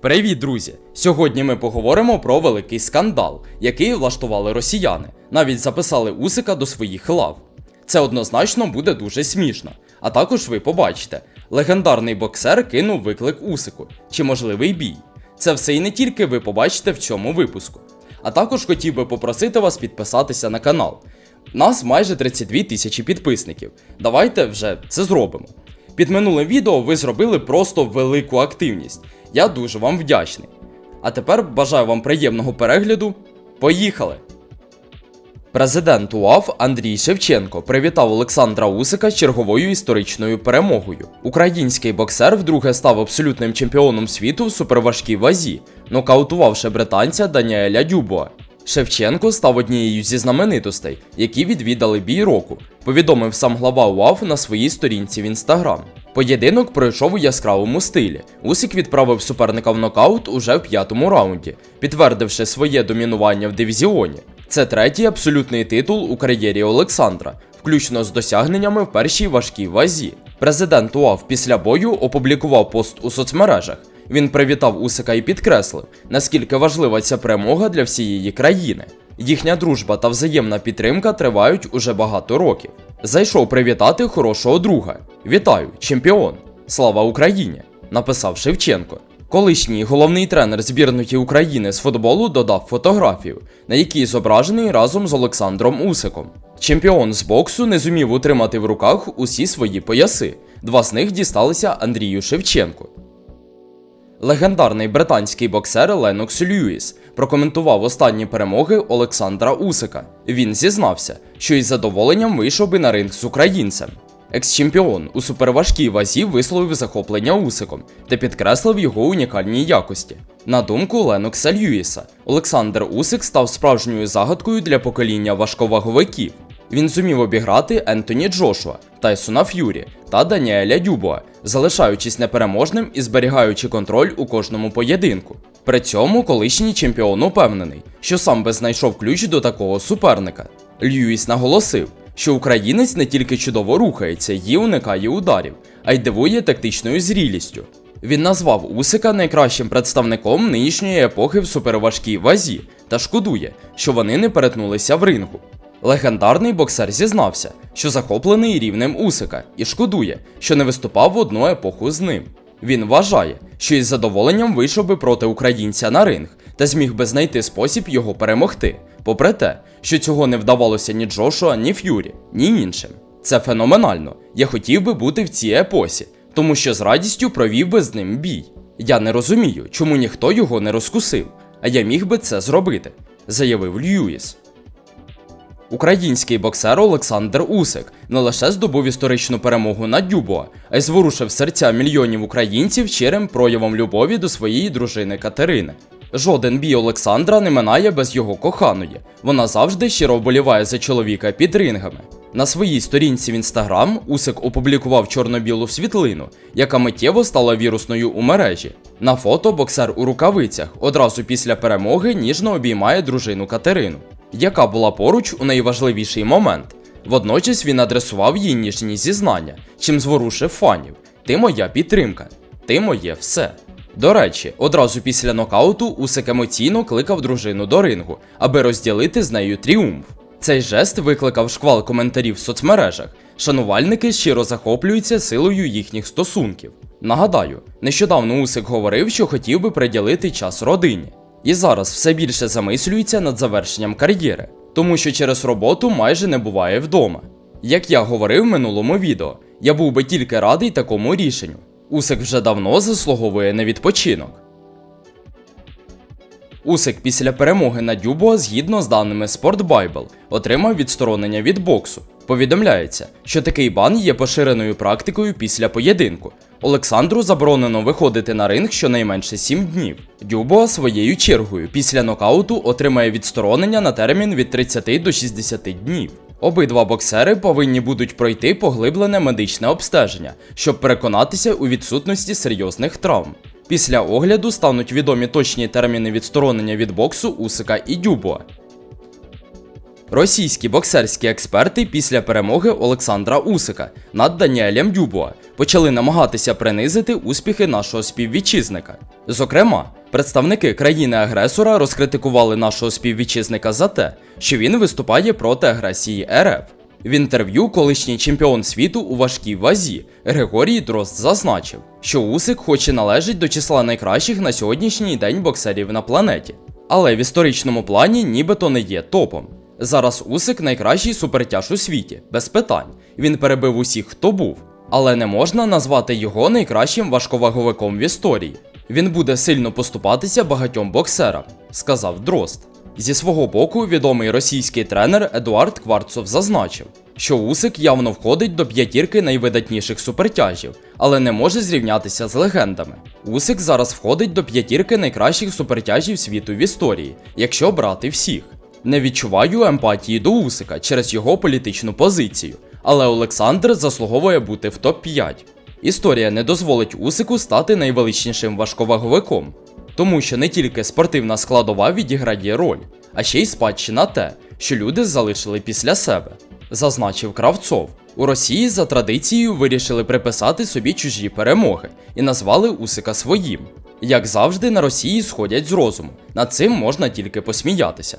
Привіт, друзі! Сьогодні ми поговоримо про великий скандал, який влаштували росіяни. Навіть записали Усика до своїх лав. Це однозначно буде дуже смішно. А також ви побачите, легендарний боксер кинув виклик Усику чи можливий бій. Це все і не тільки ви побачите в цьому випуску. А також хотів би попросити вас підписатися на канал. Нас майже 32 тисячі підписників. Давайте вже це зробимо. Під минулим відео ви зробили просто велику активність. Я дуже вам вдячний. А тепер бажаю вам приємного перегляду. Поїхали! Президент УАФ Андрій Шевченко привітав Олександра Усика черговою історичною перемогою. Український боксер вдруге став абсолютним чемпіоном світу в суперважкій вазі, нокаутувавши британця Даніеля Дюбуа. Шевченко став однією зі знаменитостей, які відвідали бій року, повідомив сам глава УАФ на своїй сторінці в інстаграм. Поєдинок пройшов у яскравому стилі. Усик відправив суперника в нокаут уже в п'ятому раунді, підтвердивши своє домінування в дивізіоні. Це третій абсолютний титул у кар'єрі Олександра, включно з досягненнями в першій важкій вазі. Президент УАФ після бою опублікував пост у соцмережах. Він привітав Усика і підкреслив, наскільки важлива ця перемога для всієї країни. Їхня дружба та взаємна підтримка тривають уже багато років. Зайшов привітати хорошого друга. Вітаю, чемпіон! Слава Україні! написав Шевченко. Колишній головний тренер збірної України з футболу додав фотографію, на якій зображений разом з Олександром Усиком. Чемпіон з боксу не зумів утримати в руках усі свої пояси. Два з них дісталися Андрію Шевченку. Легендарний британський боксер Ленокс Льюіс прокоментував останні перемоги Олександра Усика. Він зізнався, що із задоволенням вийшов би на ринг з українцем. Екс-чемпіон у суперважкій вазі висловив захоплення Усиком та підкреслив його унікальні якості. На думку Ленокса Льюіса, Олександр Усик став справжньою загадкою для покоління важковаговиків. Він зумів обіграти Ентоні Джошуа, Тайсона Ф'юрі та Даніеля Дюбуа, залишаючись непереможним і зберігаючи контроль у кожному поєдинку. При цьому колишній чемпіон упевнений, що сам би знайшов ключ до такого суперника. Льюіс наголосив, що українець не тільки чудово рухається і уникає ударів, а й дивує тактичною зрілістю. Він назвав Усика найкращим представником нинішньої епохи в суперважкій вазі та шкодує, що вони не перетнулися в рингу. Легендарний боксер зізнався, що захоплений рівнем Усика і шкодує, що не виступав в одну епоху з ним. Він вважає, що із задоволенням вийшов би проти українця на ринг та зміг би знайти спосіб його перемогти, попри те, що цього не вдавалося ні Джошуа, ні Ф'юрі, ні іншим. Це феноменально. Я хотів би бути в цій епосі, тому що з радістю провів би з ним бій. Я не розумію, чому ніхто його не розкусив, а я міг би це зробити, заявив Льюіс. Український боксер Олександр Усик не лише здобув історичну перемогу над Дюбуа, а й зворушив серця мільйонів українців щирим проявом любові до своєї дружини Катерини. Жоден бій Олександра не минає без його коханої. Вона завжди щиро вболіває за чоловіка під рингами. На своїй сторінці в інстаграм Усик опублікував чорно-білу світлину, яка миттєво стала вірусною у мережі. На фото боксер у рукавицях одразу після перемоги ніжно обіймає дружину Катерину яка була поруч у найважливіший момент. Водночас він адресував їй ніжні зізнання, чим зворушив фанів. Ти моя підтримка, ти моє все. До речі, одразу після нокауту Усик емоційно кликав дружину до рингу, аби розділити з нею тріумф. Цей жест викликав шквал коментарів в соцмережах. Шанувальники щиро захоплюються силою їхніх стосунків. Нагадаю, нещодавно Усик говорив, що хотів би приділити час родині. І зараз все більше замислюється над завершенням кар'єри, тому що через роботу майже не буває вдома. Як я говорив в минулому відео, я був би тільки радий такому рішенню. Усик вже давно заслуговує на відпочинок. Усик після перемоги на Дюбуа, згідно з даними Sport Bible, отримав відсторонення від боксу. Повідомляється, що такий бан є поширеною практикою після поєдинку. Олександру заборонено виходити на ринг щонайменше 7 днів. Дюбуа своєю чергою після нокауту отримає відсторонення на термін від 30 до 60 днів. Обидва боксери повинні будуть пройти поглиблене медичне обстеження, щоб переконатися у відсутності серйозних травм. Після огляду стануть відомі точні терміни відсторонення від боксу Усика і Дюбуа. Російські боксерські експерти після перемоги Олександра Усика над Даніелем Дюбуа почали намагатися принизити успіхи нашого співвітчизника. Зокрема, представники країни-агресора розкритикували нашого співвітчизника за те, що він виступає проти агресії РФ. В інтерв'ю колишній чемпіон світу у важкій вазі Григорій Дрозд зазначив, що Усик хоч і належить до числа найкращих на сьогоднішній день боксерів на планеті, але в історичному плані нібито не є топом. Зараз Усик найкращий супертяж у світі, без питань. Він перебив усіх, хто був. Але не можна назвати його найкращим важковаговиком в історії. Він буде сильно поступатися багатьом боксерам, сказав Дрозд. Зі свого боку, відомий російський тренер Едуард Кварцов зазначив, що Усик явно входить до п'ятірки найвидатніших супертяжів, але не може зрівнятися з легендами. Усик зараз входить до п'ятірки найкращих супертяжів світу в історії, якщо брати всіх. Не відчуваю емпатії до Усика через його політичну позицію, але Олександр заслуговує бути в топ-5. Історія не дозволить Усику стати найвеличнішим важковаговиком, тому що не тільки спортивна складова відіграє роль, а ще й спадщина те, що люди залишили після себе, зазначив Кравцов. У Росії за традицією вирішили приписати собі чужі перемоги і назвали Усика своїм. Як завжди, на Росії сходять з розуму. Над цим можна тільки посміятися.